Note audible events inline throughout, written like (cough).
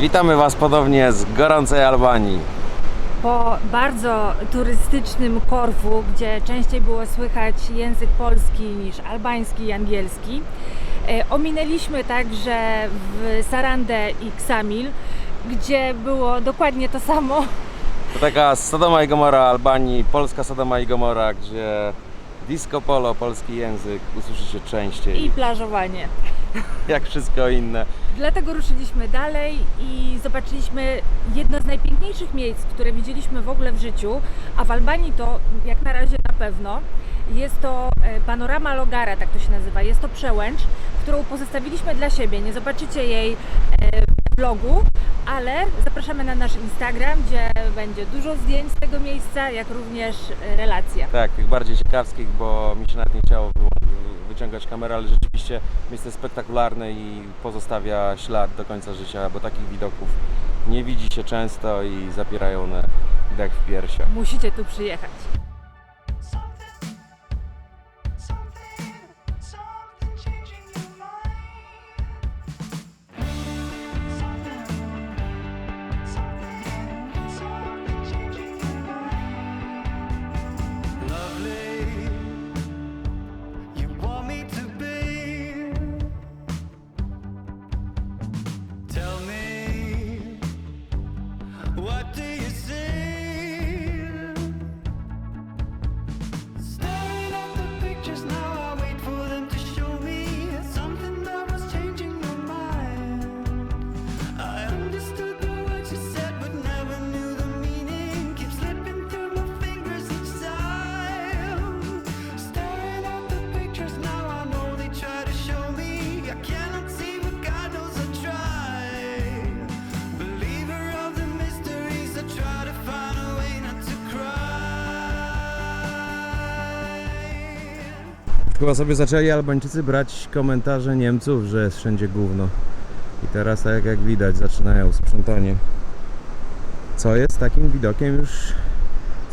Witamy Was ponownie z gorącej Albanii. Po bardzo turystycznym Korfu, gdzie częściej było słychać język polski niż albański i angielski, e, ominęliśmy także w Sarandę i Ksamil, gdzie było dokładnie to samo. To taka Sodoma i Gomora Albanii, polska Sodoma i Gomora, gdzie disco polo, polski język usłyszycie częściej, I plażowanie. (laughs) jak wszystko inne. Dlatego ruszyliśmy dalej i zobaczyliśmy jedno z najpiękniejszych miejsc, które widzieliśmy w ogóle w życiu, a w Albanii to jak na razie na pewno. Jest to e, panorama Logara, tak to się nazywa. Jest to przełęcz, którą pozostawiliśmy dla siebie. Nie zobaczycie jej e, w vlogu, ale zapraszamy na nasz Instagram, gdzie będzie dużo zdjęć z tego miejsca, jak również e, relacja. Tak, tych bardziej ciekawskich, bo mi się nawet nie chciało wy- wyciągać kamery, ale rzeczywiście miejsce spektakularne i pozostawia ślad do końca życia, bo takich widoków nie widzi się często i zapierają one dech w piersiach. Musicie tu przyjechać. Chyba sobie zaczęli Albańczycy brać komentarze Niemców, że jest wszędzie gówno. I teraz, tak jak widać, zaczynają sprzątanie. Co jest takim widokiem już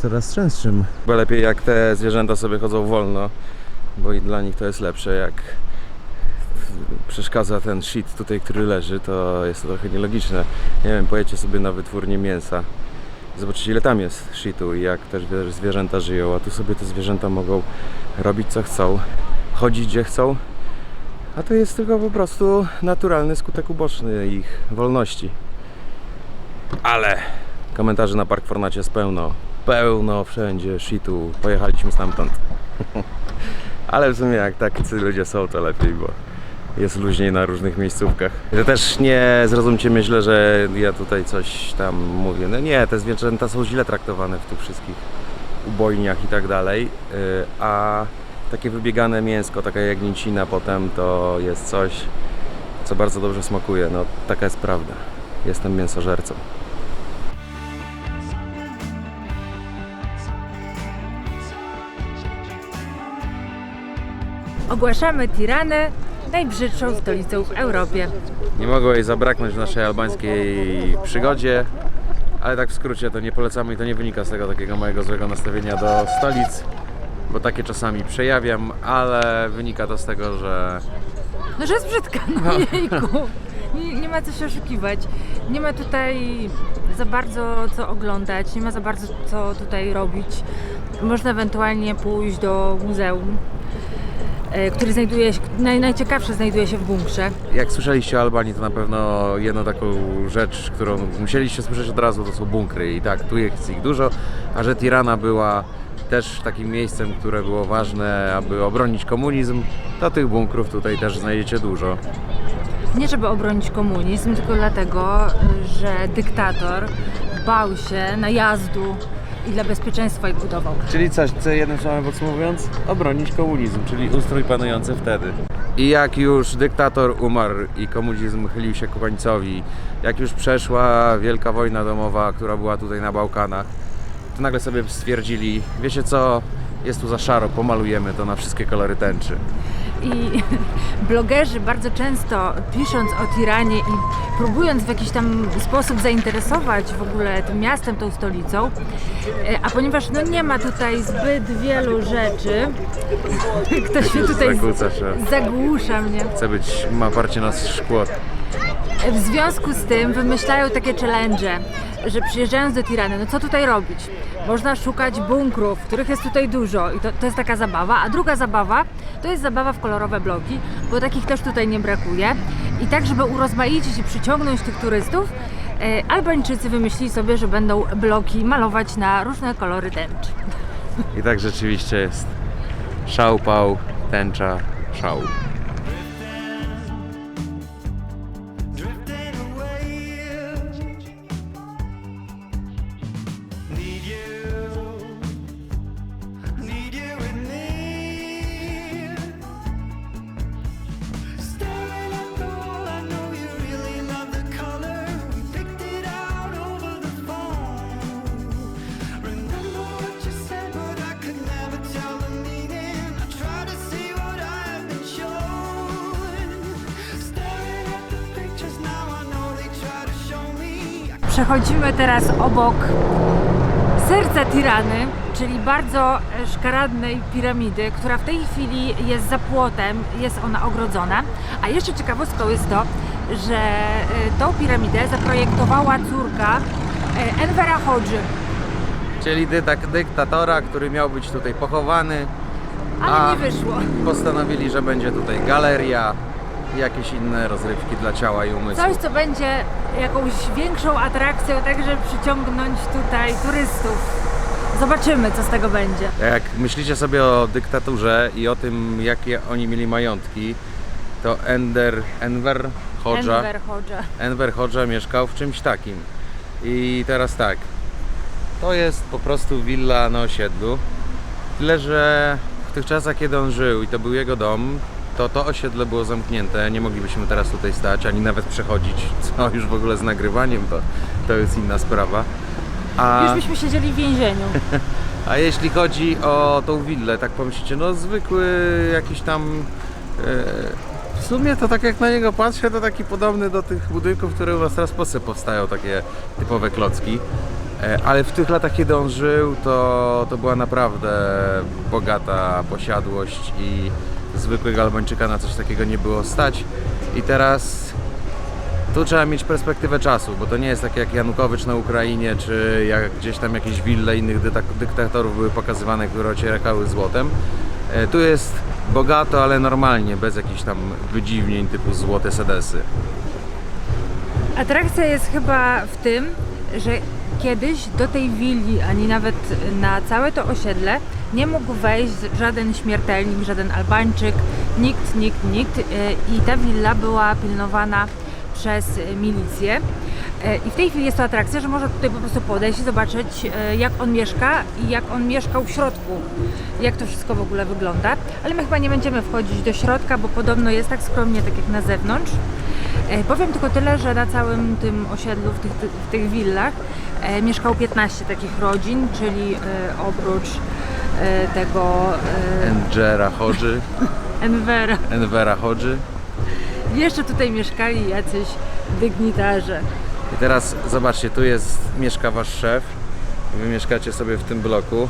coraz częstszym. Chyba lepiej jak te zwierzęta sobie chodzą wolno, bo i dla nich to jest lepsze. Jak przeszkadza ten shit tutaj, który leży, to jest to trochę nielogiczne. Nie wiem, pojedźcie sobie na wytwórnię mięsa. Zobaczycie ile tam jest shitu i jak też wie- zwierzęta żyją, a tu sobie te zwierzęta mogą robić co chcą, chodzić gdzie chcą, a to jest tylko po prostu naturalny skutek uboczny ich wolności. Ale komentarzy na Park Fornacie jest pełno, pełno wszędzie shitu, pojechaliśmy stamtąd. (laughs) Ale w sumie jak tacy ludzie są, to lepiej, bo jest luźniej na różnych miejscówkach. To też nie zrozumcie źle, że ja tutaj coś tam mówię. No nie, te zwierzęta są źle traktowane w tych wszystkich ubojniach i tak dalej, yy, a takie wybiegane mięsko, taka jagnięcina potem to jest coś, co bardzo dobrze smakuje. No taka jest prawda. Jestem mięsożercą. Ogłaszamy Tiranę najbrzydszą stolicą w Europie. Nie mogło jej zabraknąć w naszej albańskiej przygodzie, ale tak w skrócie to nie polecamy i to nie wynika z tego takiego mojego złego nastawienia do stolic, bo takie czasami przejawiam, ale wynika to z tego, że No, że jest brzydka, no jejku. Nie, nie ma co się oszukiwać. Nie ma tutaj za bardzo co oglądać, nie ma za bardzo co tutaj robić. Można ewentualnie pójść do muzeum, e, który znajduje się, naj, najciekawsze znajduje się w bunkrze. jak słyszeliście o Albanii, to na pewno jedną taką rzecz, którą musieliście słyszeć od razu, to są bunkry. I tak, tu jest ich dużo, a że Tirana była też takim miejscem, które było ważne, aby obronić komunizm, to tych bunkrów tutaj też znajdziecie dużo. Nie żeby obronić komunizm, tylko dlatego, że dyktator bał się najazdu i dla bezpieczeństwa ich budował. Czyli coś, co jednym słowem podsumowując, obronić komunizm, czyli ustrój panujący wtedy. I jak już dyktator umarł i komunizm chylił się ku końcowi, jak już przeszła wielka wojna domowa, która była tutaj na Bałkanach, to nagle sobie stwierdzili, wiecie co, jest tu za szaro, pomalujemy to na wszystkie kolory tęczy. I (laughs) blogerzy bardzo często pisząc o Tiranie i próbując w jakiś tam sposób zainteresować w ogóle tym miastem, tą stolicą, e, a ponieważ no nie ma tutaj zbyt wielu rzeczy, (laughs) ktoś mnie tutaj Zakłóca się. zagłusza mnie. Chce być, ma parcie na szkło. W związku z tym wymyślają takie challenge, że przyjeżdżając do Tirany, no co tutaj robić? Można szukać bunkrów, których jest tutaj dużo i to, to jest taka zabawa, a druga zabawa to jest zabawa w kolorowe bloki, bo takich też tutaj nie brakuje. I tak, żeby urozmaicić i przyciągnąć tych turystów, e, Albańczycy wymyślili sobie, że będą bloki malować na różne kolory tęcz. I tak rzeczywiście jest. Szał, pał, tęcza, szał. Przechodzimy teraz obok serca Tirany, czyli bardzo szkaradnej piramidy, która w tej chwili jest za płotem, jest ona ogrodzona. A jeszcze ciekawostką jest to, że e, tą piramidę zaprojektowała córka e, Envera Hodży, Czyli dytak, dyktatora, który miał być tutaj pochowany. ale A. nie wyszło. Postanowili, że będzie tutaj galeria i jakieś inne rozrywki dla ciała i umysłu. Coś, co będzie jakąś większą atrakcją, tak żeby przyciągnąć tutaj turystów. Zobaczymy, co z tego będzie. Jak myślicie sobie o dyktaturze i o tym, jakie oni mieli majątki, to Ender, Enver Hodża, Enver Hodża. Enver Hodża mieszkał w czymś takim. I teraz tak, to jest po prostu willa na osiedlu, tyle że w tych czasach, kiedy on żył i to był jego dom, to to osiedle było zamknięte, nie moglibyśmy teraz tutaj stać, ani nawet przechodzić, co już w ogóle z nagrywaniem, to, to jest inna sprawa. A... Już byśmy siedzieli w więzieniu. (laughs) A jeśli chodzi o tą willę, tak pomyślicie, no zwykły jakiś tam. E, w sumie to tak jak na niego patrzę, to taki podobny do tych budynków, które u nas teraz w Polsce powstają, takie typowe klocki. E, ale w tych latach, kiedy on żył, to, to była naprawdę bogata posiadłość i zwykłego Albańczyka na coś takiego nie było stać. I teraz tu trzeba mieć perspektywę czasu, bo to nie jest tak jak Janukowycz na Ukrainie, czy jak gdzieś tam jakieś wille innych dyktatorów były pokazywane, które ocierały złotem. E, Tu jest bogato, ale normalnie, bez jakichś tam wydziwnień typu złote sedesy. Atrakcja jest chyba w tym, że kiedyś do tej willi, ani nawet na całe to osiedle nie mógł wejść żaden śmiertelnik, żaden Albańczyk, nikt, nikt, nikt. E, I ta willa była pilnowana przez milicję. E, I w tej chwili jest to atrakcja, że można tutaj po prostu podejść i zobaczyć, e, jak on mieszka i jak on mieszkał w środku, jak to wszystko w ogóle wygląda. Ale my chyba nie będziemy wchodzić do środka, bo podobno jest tak skromnie, tak jak na zewnątrz. Powiem tylko tyle, że na całym tym osiedlu, w tych, w tych willach mieszkało 15 takich rodzin, czyli oprócz tego e, Engera Hodży, (laughs) Envera, Envera Hodży. jeszcze tutaj mieszkali jacyś dygnitarze. I teraz zobaczcie, tu jest, mieszka wasz szef. Wy mieszkacie sobie w tym bloku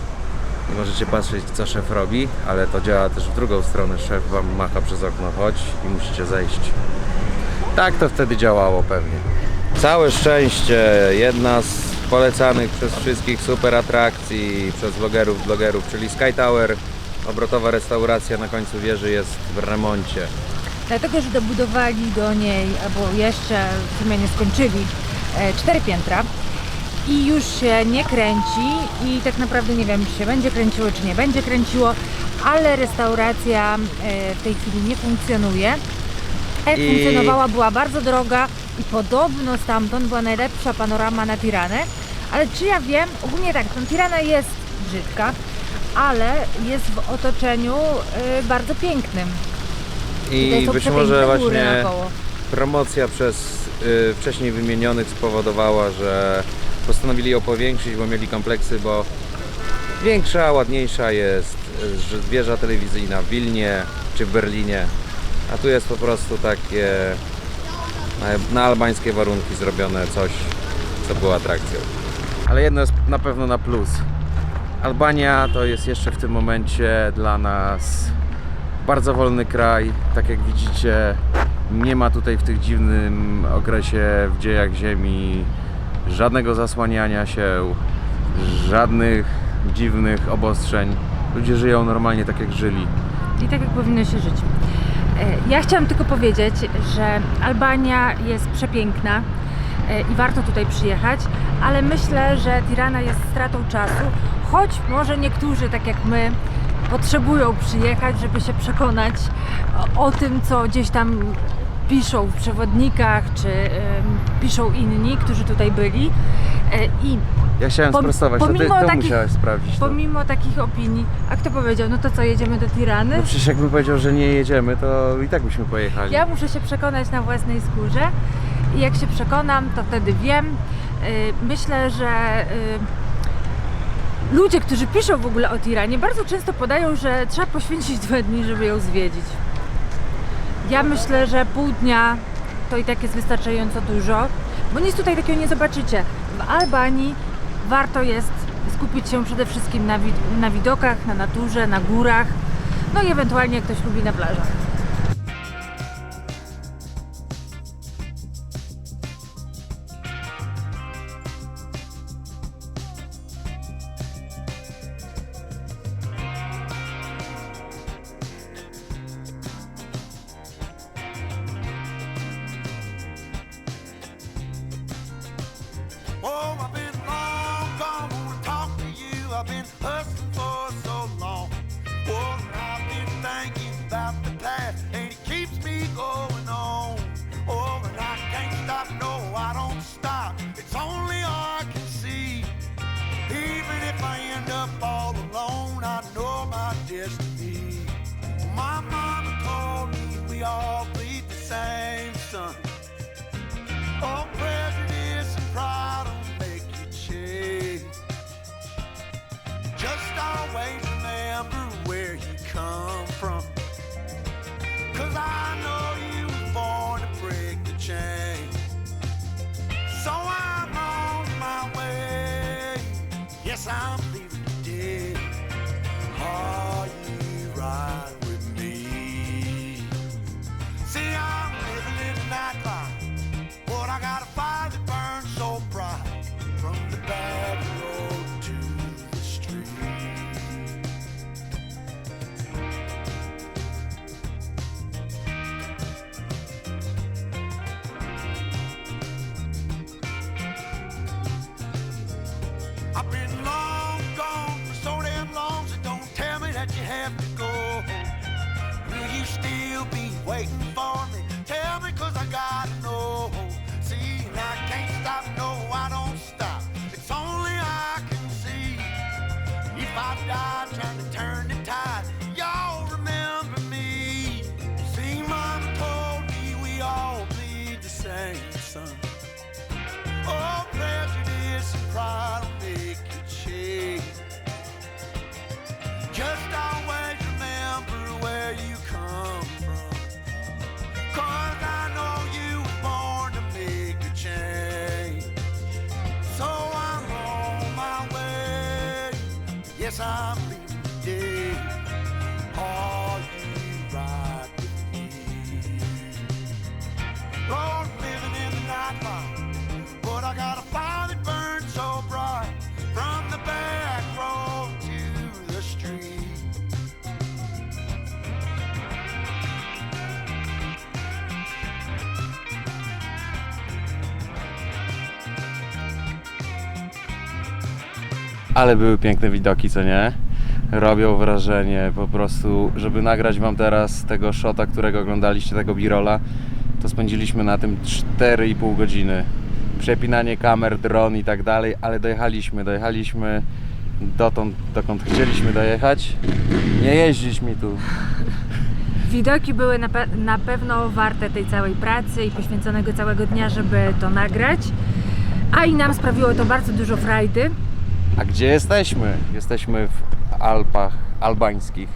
i możecie patrzeć, co szef robi, ale to działa też w drugą stronę. Szef wam macha przez okno, chodź i musicie zejść. Tak to wtedy działało pewnie. Całe szczęście, jedna z polecanych przez wszystkich super atrakcji, przez vlogerów, blogerów, czyli Sky Tower. Obrotowa restauracja na końcu wieży jest w remoncie. Dlatego, że dobudowali do niej, albo jeszcze w sumie nie skończyli, e, cztery piętra i już się nie kręci i tak naprawdę nie wiem, czy się będzie kręciło, czy nie będzie kręciło, ale restauracja e, w tej chwili nie funkcjonuje. Jak I- funkcjonowała, była bardzo droga i podobno stamtąd była najlepsza panorama na Tiranę, ale czy ja wiem, ogólnie tak, ta Tirana jest brzydka, ale jest w otoczeniu e, bardzo pięknym. Tutaj I są być przepiękne może góry właśnie naokoło. promocja przez y, wcześniej wymienionych spowodowała, że postanowili ją powiększyć, bo mieli kompleksy, bo większa, ładniejsza jest y, że wieża telewizyjna w Wilnie czy w Berlinie, a tu jest po prostu takie na, na albańskie warunki zrobione coś, co było atrakcją. Ale jedno jest na pewno na plus. Albania to jest jeszcze w tym momencie dla nas bardzo wolny kraj. Tak jak widzicie, Nie ma tutaj w tych dziwnym okresie w dziejach Ziemi żadnego zasłaniania się, żadnych dziwnych obostrzeń. Ludzie żyją normalnie tak jak żyli. I tak jak powinno się żyć. E, Ja chciałam tylko powiedzieć, że Albania jest przepiękna e, i warto tutaj przyjechać, ale myślę, że Tirana jest stratą czasu, choć może niektórzy, tak jak my, potrzebują przyjechać, żeby się przekonać o, o tym, co gdzieś tam piszą w przewodnikach, czy em, piszą inni, którzy tutaj byli. E, I Ja chciałem Pom- sprostować, to ty pomimo to takich- musiałeś sprawdzić. To. pomimo takich opinii, a kto powiedział, no to co, jedziemy do Tirany? No przecież jakbym powiedział, że nie jedziemy, to i tak byśmy pojechali. Ja muszę się przekonać na własnej skórze i jak się przekonam, to wtedy wiem. Yy, Myślę, że yy, ludzie, którzy piszą w ogóle o Tiranie, bardzo często podają, że trzeba poświęcić dwa dni, żeby ją zwiedzić. Ja myślę, że pół dnia to i tak jest wystarczająco dużo, bo nic tutaj takiego nie zobaczycie. W Albanii warto jest skupić się przede wszystkim na, wid- na widokach, na naturze, na górach, no i ewentualnie jak ktoś lubi na plażach. To you. something. Ale były piękne widoki, co nie? Robią wrażenie po prostu, żeby nagrać wam teraz tego shota, którego oglądaliście, tego birola, to spędziliśmy na tym 4,5 godziny. Przepinanie kamer, dron i tak dalej, ale dojechaliśmy, dojechaliśmy dotąd, dokąd chcieliśmy dojechać. Nie jeździć mi tu. Widoki były na, pe- na pewno warte tej całej pracy i poświęconego całego dnia, żeby to nagrać. A i nam sprawiło to bardzo dużo frajdy. A gdzie jesteśmy? Jesteśmy w Alpach albańskich.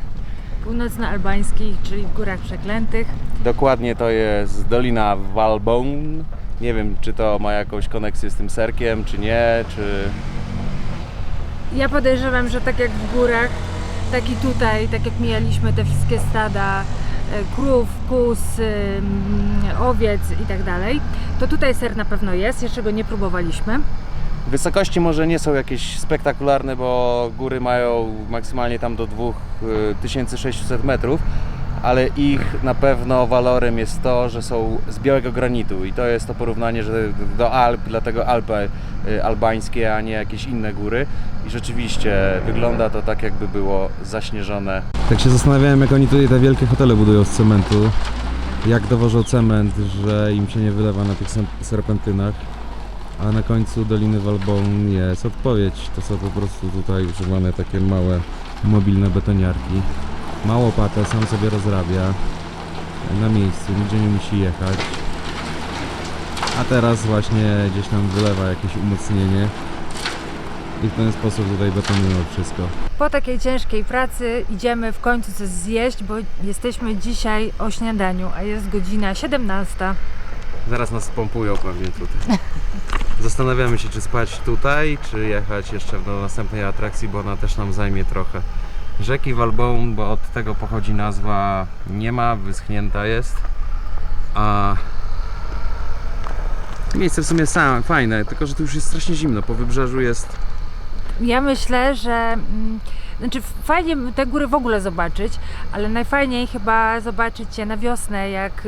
Północnoalbańskich, czyli w Górach Przeklętych. Dokładnie to jest Dolina Valbon. Nie wiem, czy to ma jakąś koneksję z tym serkiem, czy nie, czy... Ja podejrzewam, że tak jak w górach, tak i tutaj, tak jak mijaliśmy te wszystkie stada krów, kóz, ym, owiec i tak dalej, to tutaj ser na pewno jest, jeszcze go nie próbowaliśmy. Wysokości może nie są jakieś spektakularne, bo góry mają maksymalnie tam do 2600 metrów, ale ich na pewno walorem jest to, że są z białego granitu i to jest to porównanie, że do Alp, dlatego Alpy y, albańskie, a nie jakieś inne góry i rzeczywiście wygląda to tak jakby było zaśnieżone. Tak się zastanawiałem jak oni tutaj te wielkie hotele budują z cementu, jak dowożą cement, że im się nie wylewa na tych serpentynach. A na końcu Doliny Walbon jest odpowiedź. To są po prostu tutaj używane takie małe mobilne betoniarki. Ma łopatę, sam sobie rozrabia na miejscu, nigdzie nie musi jechać. A teraz właśnie gdzieś tam wylewa jakieś umocnienie i w ten sposób tutaj betonują wszystko. Po takiej ciężkiej pracy idziemy w końcu coś zjeść, bo jesteśmy dzisiaj o śniadaniu, a jest godzina 17. Zaraz nas pompują pewnie tutaj. (laughs) Zastanawiamy się, czy spać tutaj, czy jechać jeszcze do następnej atrakcji, bo ona też nam zajmie trochę. Rzeki Walbon, bo od tego pochodzi nazwa, nie ma, wyschnięta jest. A miejsce w sumie sam, fajne, tylko że tu już jest strasznie zimno. Po wybrzeżu jest Ja myślę, że mm, znaczy fajnie te góry w ogóle zobaczyć, ale najfajniej chyba zobaczyć je na wiosnę, jak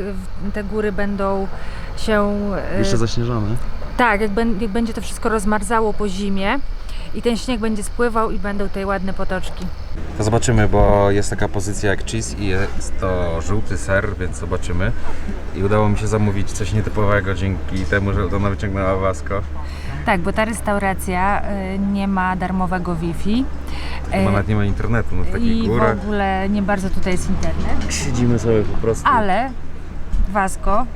te góry będą się. e, jeszcze zaśnieżone. Tak, jak, ben, jak będzie to wszystko rozmarzało po zimie i ten śnieg będzie spływał i będą tutaj ładne potoczki. To zobaczymy, bo jest taka pozycja jak cheese i jest to żółty ser, więc zobaczymy. I udało mi się zamówić coś nietypowego dzięki temu, że ona wyciągnęła wasko. Tak, bo ta restauracja y, nie ma darmowego Wi-Fi. Chyba y, nawet nie ma internetu no w takich I w górach. ogóle nie bardzo tutaj jest internet. Siedzimy sobie po prostu. ale Wasko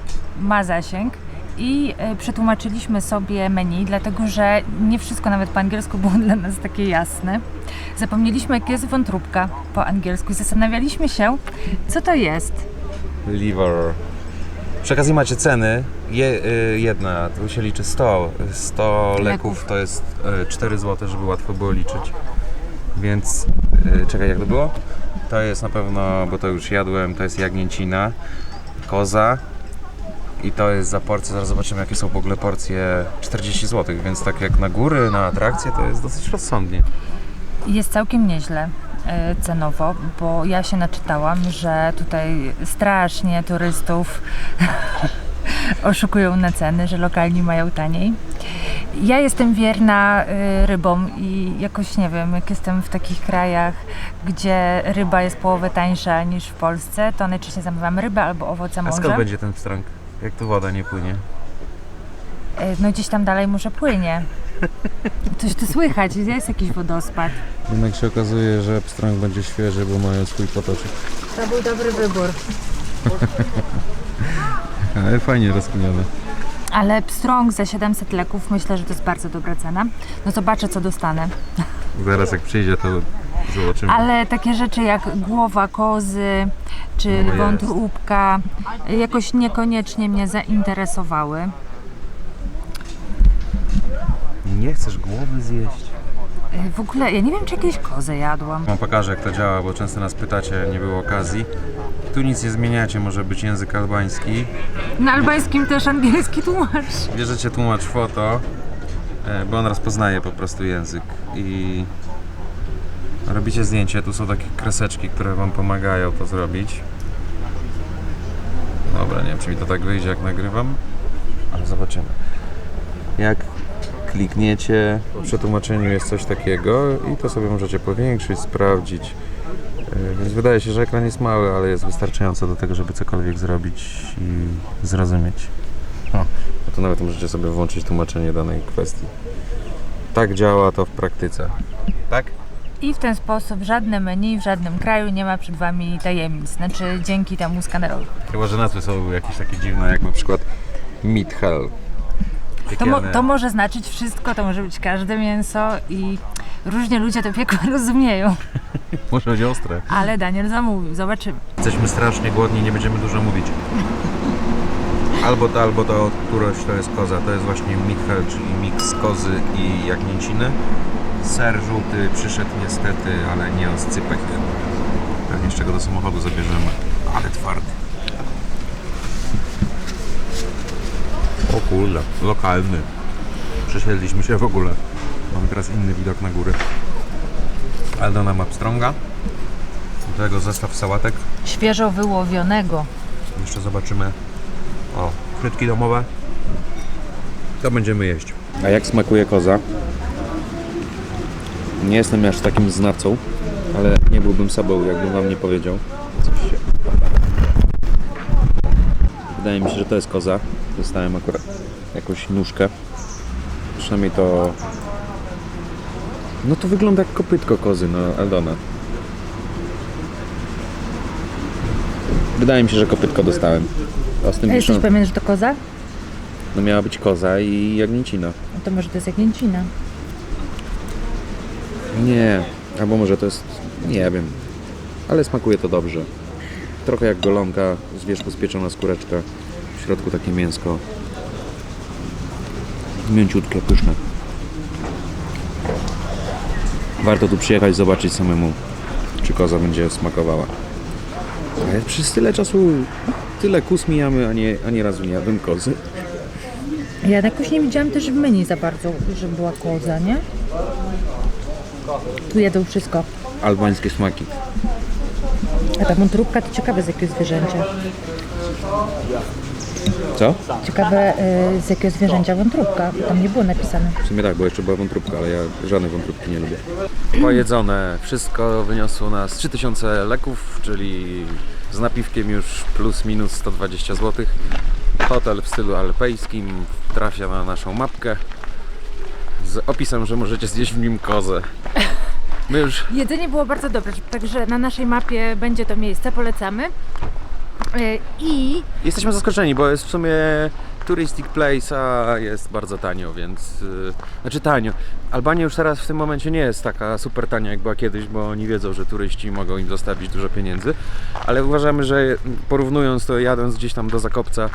ma zasięg i e, przetłumaczyliśmy sobie menu, dlatego że nie wszystko nawet po angielsku było dla nas takie jasne. Zapomnieliśmy, jak jest wątróbka po angielsku i zastanawialiśmy się, co to jest. Liver. Przy okazji macie ceny. Je, y, jedna, tu się liczy 100. 100 leków, Leków. to jest y, 4 zł, żeby łatwo było liczyć. Więc y, czekaj, jak to było? To jest na pewno, bo to już jadłem, to jest jagnięcina, koza i to jest za porcję, zaraz zobaczymy jakie są w ogóle porcje 40 zł, więc tak jak na góry, na atrakcje to jest dosyć rozsądnie. Jest całkiem nieźle e, cenowo, bo ja się naczytałam, że tutaj strasznie turystów (laughs) oszukują na ceny, że lokalni mają taniej. Ja jestem wierna y, rybom i jakoś nie wiem, jak jestem w takich krajach, gdzie ryba jest połowę tańsza niż w Polsce, to najczęściej zamawiam rybę albo owoce A morza. skąd będzie ten pstrąg? Jak tu woda nie płynie? Y, No gdzieś tam dalej może płynie. Coś tu słychać, jest jakiś wodospad. Jednak się okazuje, że pstrąg będzie świeży, bo mają swój potoczek. To był dobry wybór. (laughs) Ale fajnie rozkminione. Ale pstrąg za 700 leków myślę, że to jest bardzo dobra cena. No zobaczę, co dostanę. Zaraz jak przyjdzie, to zobaczymy. Ale takie rzeczy jak głowa kozy czy No wątróbka jakoś niekoniecznie mnie zainteresowały. Nie chcesz głowy zjeść? Y, W ogóle ja nie wiem, czy jakieś kozę jadłam. Wam pokażę jak to działa, bo często nas pytacie, nie było okazji. Tu nic nie zmieniacie, może być język albański. Na albańskim też angielski tłumacz. Bierzecie tłumacz foto, e, bo on rozpoznaje po prostu język i robicie zdjęcie. Tu są takie kreseczki, które Wam pomagają to zrobić. Dobra, nie wiem czy mi to tak wyjdzie jak nagrywam, ale zobaczymy. Jak klikniecie, w przetłumaczeniu jest coś takiego i to sobie możecie powiększyć, sprawdzić. E, Więc wydaje się, że ekran jest mały, ale jest wystarczająco do tego, żeby cokolwiek zrobić i zrozumieć. O, no to nawet możecie sobie włączyć tłumaczenie danej kwestii. Tak działa to w praktyce. Tak? I w ten sposób żadne menu w żadnym kraju nie ma przed Wami tajemnic. Znaczy dzięki temu skanerowi. Chyba, że nazwy są jakieś takie dziwne, jak na przykład Meat Hell. To, mo- to może znaczyć wszystko, to może być każde mięso i różnie ludzie to piekło (laughs) rozumieją. (laughs) Może być ostre. Ale Daniel zamówił, zobaczymy. Jesteśmy strasznie głodni, nie będziemy dużo mówić. Albo to, albo to, któraś to jest koza. To jest właśnie meat hell, czyli miks kozy i jagnięciny. Ser żółty przyszedł niestety, ale nie oscypek. Pewnie z czego do samochodu zabierzemy. Ale twardy. O kurde, lokalny. Przesiedliśmy się w ogóle. Mamy teraz inny widok na góry. Aldona ma pstrąga. Do tego zestaw sałatek. Świeżo wyłowionego. Jeszcze zobaczymy. O, frytki domowe. To będziemy jeść. A jak smakuje koza? Nie jestem aż takim znawcą, ale nie byłbym sobą, jakbym wam nie powiedział. Coś się... Wydaje mi się, że to jest koza. Dostałem akurat jakąś nóżkę. Przynajmniej to... No to wygląda jak kopytko kozy, no Aldona. Wydaje mi się, że kopytko dostałem. A z tym A jesteś wiszą- pewien, że to koza? no miała być koza i jagnięcina. No to może to jest jagnięcina. Nie, albo może to jest, nie wiem, ale smakuje to dobrze. Trochę jak golonka, z wierzchu spieczona skóreczka, w środku takie mięsko. Mięciutkie, pyszne. Warto tu przyjechać, zobaczyć samemu, czy koza będzie smakowała. Ale przez tyle czasu, tyle kus mijamy, a nie, ani razu nie jadłem kozy. Ja jakoś nie widziałam też w menu za bardzo, że była koza, nie? Tu jedzą wszystko. Albańskie smaki. A ta wątróbka to ciekawe z jakiego zwierzęcia. Co? Ciekawe y, z jakiego zwierzęcia wątróbka. Tam nie było napisane. W sumie tak, bo jeszcze była wątróbka, ale ja żadnej wątróbki nie lubię. Pojedzone, wszystko wyniosło nas 3000 leków, czyli z napiwkiem już plus minus 120 zł. Hotel w stylu alpejskim trafia na naszą mapkę z opisem, że możecie zjeść w nim kozę. My już Jedzenie było bardzo dobre, także na naszej mapie będzie to miejsce, polecamy. Y, I jesteśmy zaskoczeni, bo jest w sumie touristic place, a jest bardzo tanio, więc... Yy, znaczy tanio. Albania już teraz w tym momencie nie jest taka super tania jak była kiedyś, bo oni wiedzą, że turyści mogą im zostawić dużo pieniędzy, ale uważamy, że porównując to jadąc gdzieś tam do Zakopca,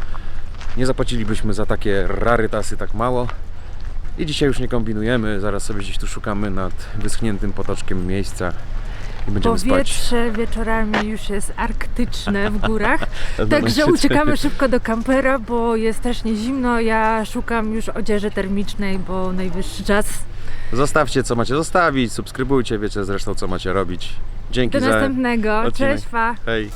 nie zapłacilibyśmy za takie rarytasy tak mało. I dzisiaj już nie kombinujemy, zaraz sobie gdzieś tu szukamy nad wyschniętym potoczkiem miejsca i będziemy spać. powietrze wieczorami już jest arktyczne w górach, (laughs) także uciekamy szybko do kampera, bo jest strasznie zimno. Ja szukam już odzieży termicznej, bo najwyższy czas. Zostawcie co macie zostawić, subskrybujcie, wiecie zresztą co macie robić. Dzięki Do za następnego. odcinek. Cześć, fa! Hej.